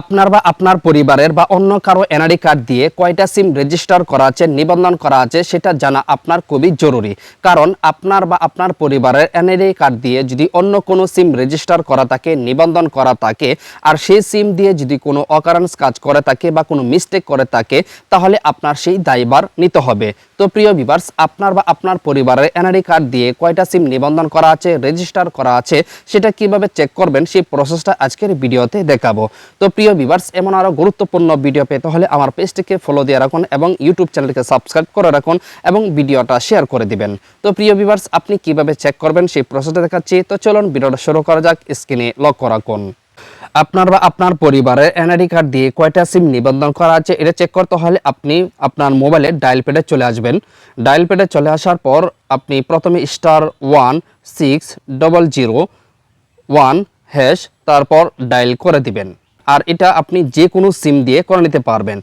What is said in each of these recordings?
আপনার বা আপনার পরিবারের বা অন্য কারও এনআরডি কার্ড দিয়ে কয়টা সিম রেজিস্টার করা আছে, নিবন্ধন করা আছে, সেটা জানা আপনার খুবই জরুরি। কারণ আপনার বা আপনার পরিবারের এনআরডি কার্ড দিয়ে যদি অন্য কোনো সিম রেজিস্টার করা থাকে, নিবন্ধন করা থাকে, আর সেই সিম দিয়ে যদি কোনো অকারেন্স কাজ করে থাকে বা কোনো মিস্টেক করে থাকে, তাহলে আপনার সেই দায়ভার নিতে হবে। তো প্রিয় ভিভার্স আপনার বা আপনার পরিবারের এনআরডি কার্ড দিয়ে কয়টা সিম নিবন্ধন করা আছে রেজিস্টার করা আছে, সেটা কীভাবে চেক করবেন, সেই প্রসেসটা আজকের ভিডিওতে দেখাবো। তো প্রিয় ভিভার্স এমন আরও গুরুত্বপূর্ণ ভিডিও পেতে হলে আমার পেজটিকে ফলো দিয়ে রাখুন এবং ইউটিউব চ্যানেলকে সাবস্ক্রাইব করে রাখুন এবং ভিডিওটা শেয়ার করে দিবেন। তো প্রিয় ভিভার্স আপনি কীভাবে চেক করবেন, সেই প্রসেসটা দেখাচ্ছি। তো চলুন ভিডিওটা শুরু করা যাক স্ক্রিনে লক্ষ্য রাখুন আপনার বা আপনার পরিবারের এনআইডি কার্ড দিয়ে কয়টা সিম নিবন্ধন করা আছে, এটা চেক করতে হলে আপনি আপনার মোবাইলে ডায়াল প্যাডে চলে আসবেন। ডায়াল প্যাডে চলে আসার পর আপনি প্রথমে star one six double zero one hash তারপর ডায়াল করে দিবেন। আর এটা আপনি যে কোনো সিম দিয়ে করে নিতে পারবেন।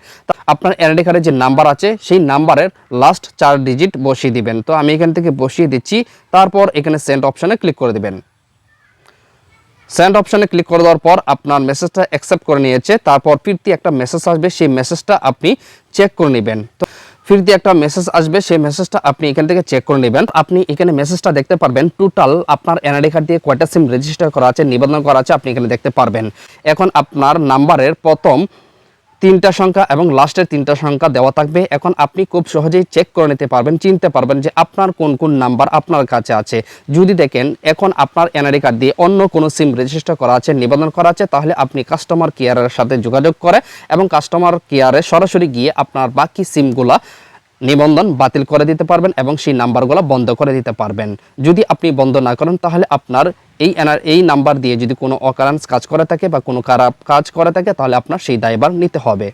আপনার এনআইডি কার্ডের যে নাম্বার আছে, সেই নাম্বারের লাস্ট চার ডিজিট বসিয়ে দিবেন। তো আমি এখান থেকে বসিয়ে দিচ্ছি, তারপর এখানে সেন্ড অপশানে ক্লিক করে দিবেন। সেন্ড অপশানে ক্লিক করে দেওয়ার পর আপনার মেসেজটা অ্যাকসেপ্ট করে নিয়েছে, তারপর ফিরতি একটা মেসেজ আসবে, সেই মেসেজটা আপনি চেক করে নেবেন। তো ফিরতি একটা মেসেজ আসবে, সেই মেসেজটা আপনি এখান থেকে চেক করে নেবেন। আপনি এখানে মেসেজটা দেখতে পারবেন টোটাল আপনার এনআইডি কার্ড দিয়ে কয়টা সিম রেজিস্টার করা আছে, নিবন্ধন করা আছে, আপনি এখানে দেখতে পারবেন। এখন আপনার নাম্বারের প্রথম তিনটা সংখ্যা এবং লাস্টের তিনটা সংখ্যা দেওয়া থাকবে। এখন আপনি খুব সহজেই চেক করে নিতে পারবেন, চিনতে পারবেন যে আপনার কোন কোন নাম্বার আপনার কাছে আছে। যদি দেখেন এখন আপনার এনআরি কার্ড দিয়ে অন্য কোনো সিম রেজিস্টার করা আছে নিবেদন করা আছে, তাহলে আপনি কাস্টমার কেয়ারের সাথে যোগাযোগ করে এবং কাস্টমার কেয়ারে সরাসরি গিয়ে আপনার বাকি সিমগুলা নিবন্ধন বাতিল করে দিতে পারবেন এবং সেই নাম্বারগুলো বন্ধ করে দিতে পারবেন। যদি আপনি বন্ধ না করেন, তাহলে আপনার এই এনার এই নাম্বার দিয়ে যদি কোনো অকারান্স কাজ করে থাকে বা কোনো খারাপ কাজ করে থাকে, তাহলে আপনার সেই দায়ভার নিতে হবে।